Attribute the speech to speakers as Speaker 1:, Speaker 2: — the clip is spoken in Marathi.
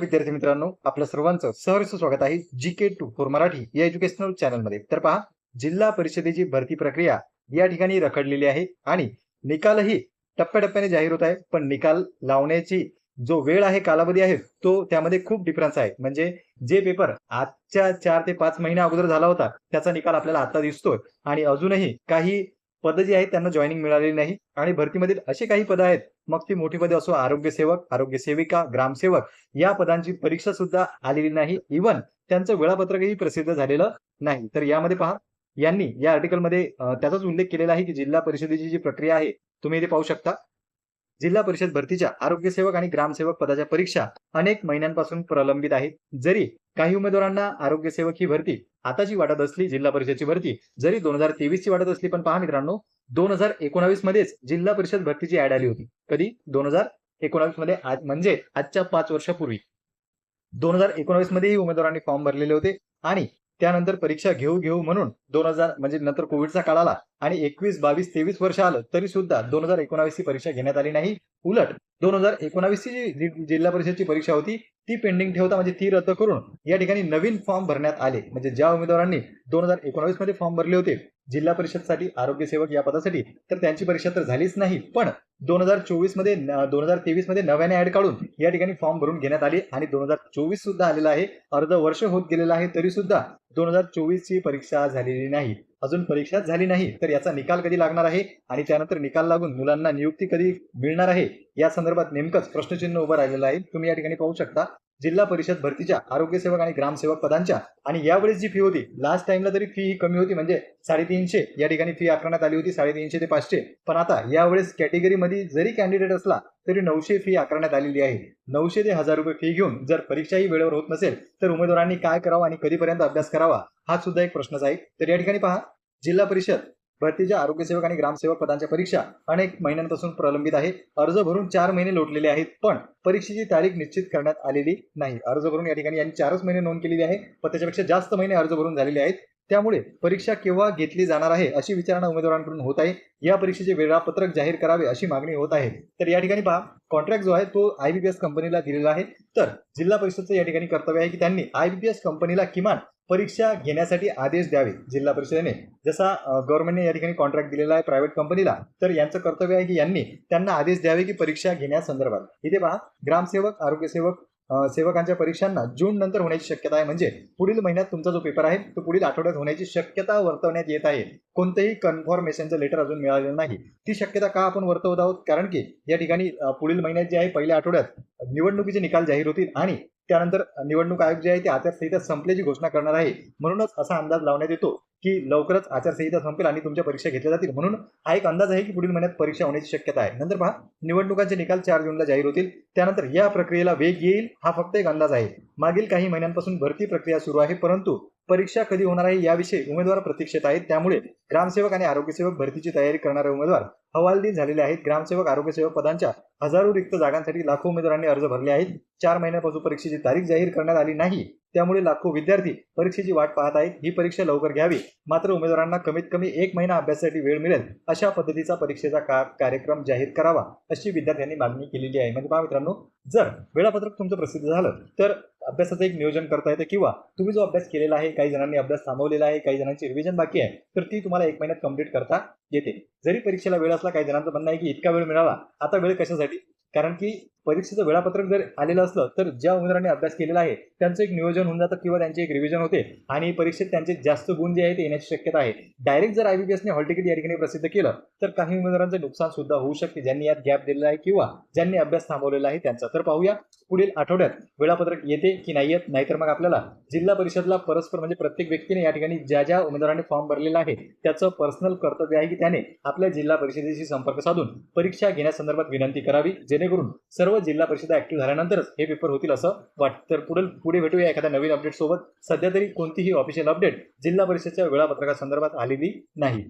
Speaker 1: विद्यार्थी मित्रांनो आपल्या सर्वांचं सहर्ष स्वागत आहे G K two four Marathi या एज्युकेशनल चॅनलमध्ये तर पहा जिल्हा परिषदेची भरती प्रक्रिया या ठिकाणी रखडलेली आहे आणि निकालही टप्प्याटप्प्याने जाहीर होत आहे. पण निकाल लावण्याची जो वेळ आहे कालावधी आहे तो त्यामध्ये खूप डिफरन्स आहे. म्हणजे जे पेपर आजच्या चार ते पाच महिन्या अगोदर झाला होता त्याचा निकाल आपल्याला आता दिसतोय. आणि अजूनही काही पदं जी आहेत त्यांना जॉईनिंग मिळालेली नाही. आणि भरतीमधील असे काही पदं आहेत मग ती मोठी पदे असो आरोग्य सेवक आरोग्य सेविका ग्रामसेवक या पदांची परीक्षा सुद्धा आलेली नाही. इवन त्यांचं वेळापत्रकही प्रसिद्ध झालेलं नाही. तर यामध्ये पहा यांनी या आर्टिकलमध्ये त्याचाच उल्लेख केलेला आहे की जिल्हा परिषदेची जी प्रक्रिया आहे तुम्ही इथे पाहू शकता. जिल्हा परिषद भरतीच्या आरोग्य सेवक आणि ग्रामसेवक पदाच्या परीक्षा अनेक महिन्यांपासून प्रलंबित आहेत. जरी काही उमेदवारांना आरोग्य सेवक ही भरती आताची वाटत असली जिल्हा परिषदची भरती जरी दोन हजार तेवीस ची वाटत असली पण पहा मित्रांनो दोन हजार एकोणावीस मध्येच जिल्हा परिषद भरतीची ऍड आली होती. कधी? दोन हजार एकोणावीसमध्ये आज म्हणजे आजच्या पाच वर्षापूर्वी. दोन हजार एकोणावीस मध्येही उमेदवारांनी फॉर्म भरलेले होते आणि त्यानंतर परीक्षा घेऊ घेऊ म्हणून दोन हजार म्हणजे नंतर कोविडचा काळ आला आणि एकवीस बावीस तेवीस वर्ष आलं तरी सुद्धा दोन हजार एकोणावीस ही परीक्षा घेण्यात आली नाही. उलट दोन हजार एकोणावीसची जी जिल्हा परिषदची परीक्षा होती ती पेंडिंग ठेवता म्हणजे ती रद्द करून या ठिकाणी नवीन फॉर्म भरण्यात आले. म्हणजे ज्या उमेदवारांनी दोन हजार एकोणावीसमध्ये फॉर्म भरले होते जिल्हा परिषदसाठी आरोग्य सेवक या पदासाठी तर त्यांची परीक्षा तर झालीच नाही. पण दोन हजार चोवीसमध्ये दोन हजार तेवीसमध्ये नव्याने ऍड काढून या ठिकाणी फॉर्म भरून घेण्यात आले आणि दोन हजार चोवीस सुद्धा आलेला आहे. अर्ध वर्ष होत गेलेलं आहे तरी सुद्धा दोन हजार चोवीस ची परीक्षा झालेली नाही. अजून परीक्षाच झाली नाही तर याचा निकाल कधी लागणार आहे? आणि त्यानंतर निकाल लागून मुलांना नियुक्ती कधी मिळणार आहे? या संदर्भात नेमकंच प्रश्नचिन्ह उभं राहिलेलं आहे. तुम्ही या ठिकाणी पाहू शकता. जिल्हा परिषद भरतीच्या आरोग्य सेवक आणि ग्रामसेवक पदांच्या. आणि यावेळेस जी फी होती लास्ट टाइमला तरी फी ही कमी होती म्हणजे साडेतीनशे. या ठिकाणी फी आकारण्यात आली होती साडेतीनशे ते पाचशे. पण आता यावेळेस कॅटेगरीमध्ये जरी कॅन्डिडेट असला तरी नऊशे फी आकारण्यात आलेली आहे. नऊशे ते हजार रुपये फी घेऊन जर परीक्षाही वेळेवर होत नसेल तर उमेदवारांनी काय करावं आणि कधीपर्यंत अभ्यास करावा हा सुद्धा एक प्रश्नच आहे. तर या ठिकाणी पहा जिल्हा परिषद भरतीच्या आरोग्य सेवक आणि ग्रामसेवक पदांच्या परीक्षा अनेक महिन्यांपासून प्रलंबित आहे. अर्ज भरून चार महिने लोटलेले आहेत पण परीक्षेची तारीख निश्चित करण्यात आलेली नाही. अर्ज भरून या ठिकाणी यांनी चारच महिने नोंद केलेली आहे पण त्याच्यापेक्षा जास्त महिने अर्ज भरून झालेले आहेत. त्यामुळे परीक्षा केव्हा घेतली जाणार आहे अशी विचारणा उमेदवारांकडून होत आहे. या परीक्षेचे वेळापत्रक जाहीर करावे अशी मागणी होत आहे. तर या ठिकाणी पहा कॉन्ट्रॅक्ट जो आहे तो आयबीपीएस कंपनीला दिलेला आहे. तर जिल्हा परिषदचं या ठिकाणी कर्तव्य आहे की त्यांनी आयबीपीएस कंपनीला किमान परीक्षा घेण्यासाठी आदेश द्यावे जिल्हा परिषदेने. जसा गव्हर्नमेंटने या ठिकाणी कॉन्ट्रॅक्ट दिलेला आहे प्रायव्हेट कंपनीला तर यांचं कर्तव्य आहे की यांनी त्यांना आदेश द्यावे की परीक्षा घेण्यासंदर्भात. इथे पहा ग्रामसेवक आरोग्यसेवक सेवकांच्या परीक्षांना जून नंतर होण्याची शक्यता आहे. म्हणजे पुढील महिन्यात तुमचा जो पेपर आहे तो पुढील आठवड्यात होण्याची शक्यता वर्तवण्यात येत आहे. कोणतेही कन्फर्मेशनचं लेटर अजून मिळालेलं नाही. ती शक्यता का आपण वर्तवत आहोत? कारण की या ठिकाणी पुढील महिन्यात जे आहे पहिल्या आठवड्यात निवडणुकीचे निकाल जाहीर होतील आणि त्यानंतर निवडणूक आयोग जे आहे ते आचारसंहिता संपल्याची घोषणा करणार आहे. म्हणूनच असा अंदाज लावण्यात येतो. की लवकरच आचारसंहिता संपेल आणि तुमच्या परीक्षा घेतल्या जातील. म्हणून हा एक अंदाज आहे की पुढील महिन्यात परीक्षा होण्याची शक्यता आहे. नंतर पहा निवडणुकांचे निकाल चार जूनला जाहीर होतील. त्यानंतर या प्रक्रियेला वेग येईल हा फक्त एक अंदाज आहे. मागील काही महिन्यांपासून भरती प्रक्रिया सुरू आहे परंतु परीक्षा कधी होणार आहे याविषयी उमेदवार प्रतीक्षेत आहेत. त्यामुळे ग्रामसेवक आणि आरोग्यसेवक भरतीची तयारी करणारे उमेदवार हवालदिल झालेले आहेत. ग्रामसेवक आरोग्यसेवक पदांच्या हजारो रिक्त जागांसाठी लाखो उमेदवारांनी अर्ज भरले आहेत. चार महिन्यापासून परीक्षेची तारीख जाहीर करण्यात आली नाही. त्यामुळे लाखो विद्यार्थी परीक्षेची वाट पाहत आहेत. ही परीक्षा लवकर घ्यावी. मात्र उमेदवारांना कमीत कमी एक महिना अभ्यासासाठी वेळ मिळेल. अशा पद्धतीचा परीक्षेचा का कार्यक्रम जाहीर करावा अशी विद्यार्थ्यांनी मागणी केलेली आहे. म्हणजे पहा मित्रांनो जर वेळापत्रक तुमचं प्रसिद्ध झालं तर अभ्यासाचं एक नियोजन करता येतं किंवा तुम्ही जो अभ्यास केलेला आहे काही जणांनी अभ्यास थांबवलेला आहे काही जणांची रिव्हिजन बाकी आहे तर ती तुम्हाला एक महिन्यात कंप्लीट करता येते. जरी परीक्षेला वेळ असला काही जणांचं म्हणणं आहे की इतका वेळ मिळाला आता वेळ कशासाठी? कारण की परीक्षेचं वेळापत्रक जर आलेलं असलं तर ज्या उमेदवारांनी अभ्यास केलेला आहे त्यांचं एक नियोजन होऊन जातं किंवा त्यांचे एक रिव्हिजन होते आणि परीक्षेत त्यांचे जास्त गुण जे आहे ते येण्याची शक्यता आहे. डायरेक्ट जर आयबीपीएसने हॉल तिकीट या ठिकाणी प्रसिद्ध केलं तर काही उमेदवारांचं नुकसान सुद्धा होऊ शकते. ज्यांनी यात गॅप दिलेला आहे किंवा ज्यांनी अभ्यास थांबवलेला आहे त्यांचा. तर पाहूया. पुढील आठवड्यात वेळापत्रक येते की नाही येत नाहीतर मग आपल्याला जिल्हा परिषदला परस्पर म्हणजे प्रत्येक व्यक्तीने या ठिकाणी ज्या ज्या उमेदवारांनी फॉर्म भरलेला आहे त्याचं पर्सनल कर्तव्य आहे की त्याने आपल्या जिल्हा परिषदेशी संपर्क साधून परीक्षा घेण्यासंदर्भात विनंती करावी जेणेकरून सर्व जिल्हा परिषदा ऍक्टिव्ह झाल्यानंतरच हे पेपर होतील असं वाटतं. तर पुढे पुढे भेटूया एखाद्या नवीन अपडेट सोबत. सध्या तरी कोणतीही ऑफिशियल अपडेट जिल्हा परिषदच्या वेळापत्रकासंदर्भात आलेली नाही.